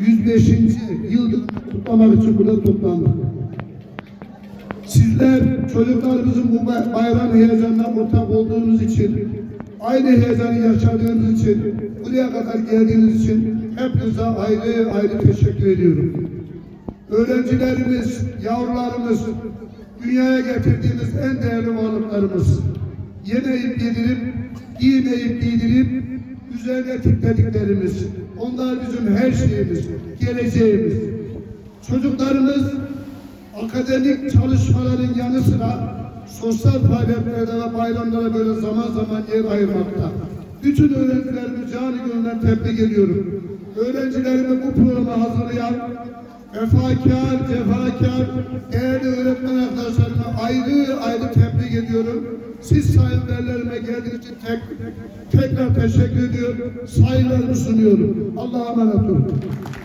105. yıl kutlamak için burada toplandık. Sizler çocuklarımızın bu bay- bayram heyecanına ortak olduğunuz için, aynı heyecanı yaşadığınız için, buraya kadar geldiğiniz için hepinize ayrı ayrı teşekkür ediyorum. Öğrencilerimiz, yavrularımız, dünyaya getirdiğimiz en değerli varlıklarımız. Yemeyip yedirip, giymeyip giydirip, üzerine tiplediklerimiz. Onlar bizim her şeyimiz, geleceğimiz. Çocuklarımız akademik çalışmaların yanı sıra sosyal faaliyetlerde ve bayramlara böyle zaman zaman yer ayırmakta. Bütün öğrencilerimi canı gönülden tebrik ediyorum. Öğrencilerimi bu programa hazırlayan vefakar, cefakar, değerli öğretmen arkadaşlarıma ayrı ayrı tebrik ediyorum. Siz sayın velilerime geldiğiniz için tek, tekrar teşekkür ediyorum. Saygılarımı sunuyorum. Allah'a emanet olun.